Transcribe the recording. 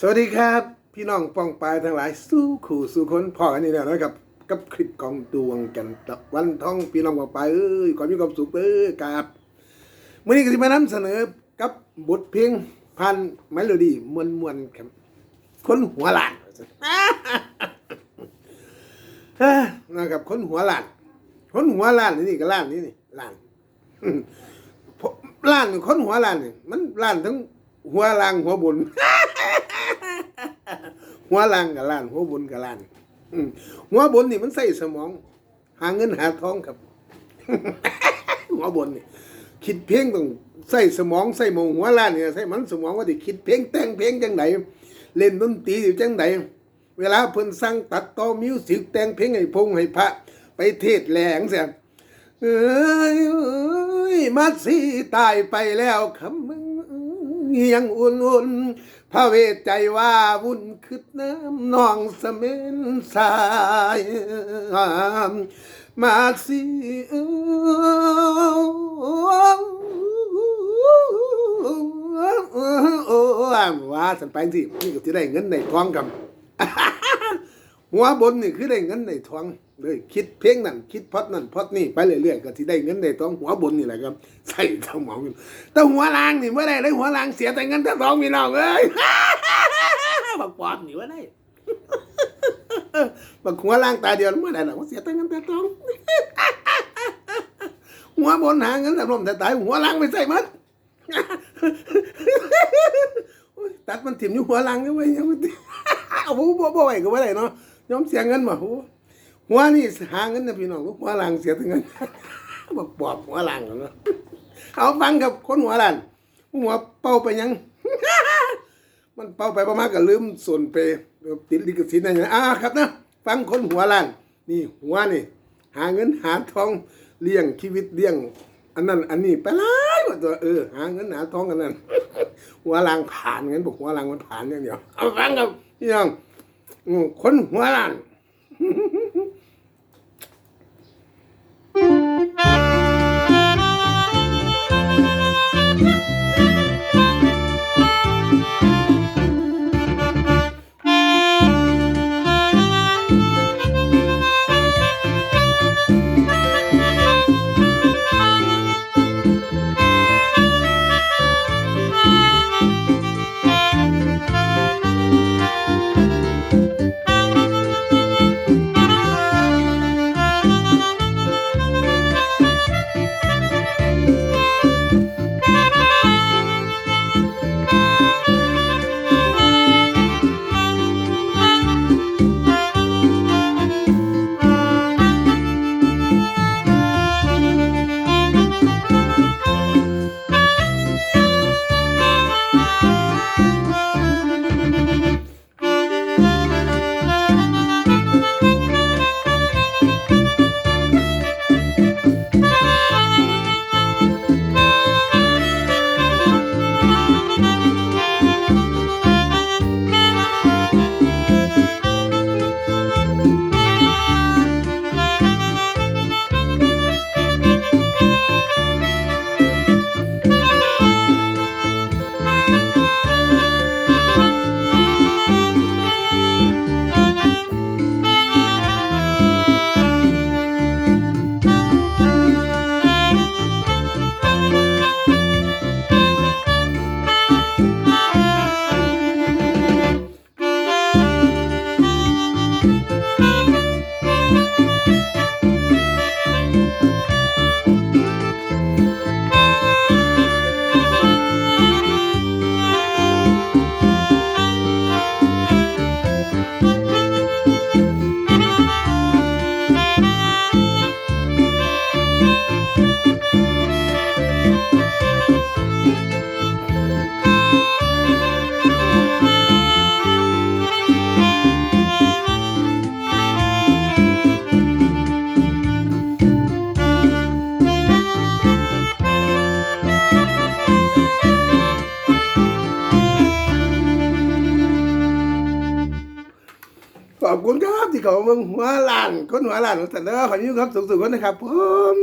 สวัสดีครับ พี่น้องป้องปลายทั้งหลายสู้ขู่สู้คนพ่อกันนี่แล้วนะครับกับคลิปของดวงจันตะวันท้องพี่น้องป้องปลายเอ้ยความมีความสุขเอ้ยครับมื่อนี้ก็จะมานำเสนอกับบทเพลงพันเมโลดี้มวนมวนครับคนหัวหลานนะครับคนหัวหลานคนหัวล้านนี่ก็ล้านนี่นี่ล้านล้านคนหัวล้านนี่มันล้านทั้งหัวล่างหัวบน หัวล่างกับล้าน หัวบนกับล้านหัวบนนี่มันใส่สมอง หาเงินหาทองครับ หัวบนนี่คิดเพลงต้องใส่สมองใส่มองหัวล้านเนี่ยใส่มันสมองว่าที่คิดเพลงแต่งเพลงจังไดเล่นดนตรีอยู่จังไดเวลาเพิ่นสั่งตัดต่อมิวสิกแต่งเพลงให้พงให้พระ ไปเทศแหลงเสียเอ้ยเอ้ยมาสีตายไปแล้วคำมึง ยังอุ่นอุ่นๆพระเวทใจว่าวุ่นคืดน้ำนองเสมนสาย มาสิเอ้ว่าสันไปสินี่ก็จะได้เงินในทองกับ หัวบนนี่คือได้เงินในท้องเลยคิดเพลงนั่นคิดพอดนั่นพอดนี่ไปเรื่อยๆก็ที่ได้เงินในท้องหัวบนนี่แหละครับใส่สมองแต่หัวล่างนี่เมื่อไรได้หัวล่างเสียแต่เงินแต่ท้องมีน้องเอ้ยบักปอดนี่ว่าได้บักหัวล่างตาเดียวเมื่อไรล่ะว่าเสียแต่เงินแต่ท้องหัวบนหาเงินแต่ลมแต่ตายหัวล่างไปใส่มันโอ้ยตัดมันถิ่มอยู่หัวล่างก็ไว้ยังไม่ติโอ้โหบ่บ่ไหวก็บ่ได้เนาะ ยอมเสียเงินบ่โอ้โหหัวนี่หาเงินนะพี่น้องหัวหลังเสียทั้งเงินบอกปอบหัวหลังเนาะเอาฟังกับคนหัวหลังหัวเป่าไปยัง มันเป่าไปประมาณก็ลืมส่วนเปติดลิขสิทธิ์อะไรอ่าครับนะฟังคนหัวหลังนี่หัวนี่ หาเงินหาทองเลี้ยงชีวิตเลี้ยง อันนั้น อันนี้ไปหลายกว่าตัวเออหาเงินหาทองอันนั้นหัวลางผ่านเงั้นบอกหัวลางมันผ่านอย่างเดียวเอาฟังกับพี่น้อง คนหัวลาน อบคุณครับที่เขาเมืองหัวล้านคนหัวล้านของสันเดอขออนุญาตครับสุขๆคนนะครับผม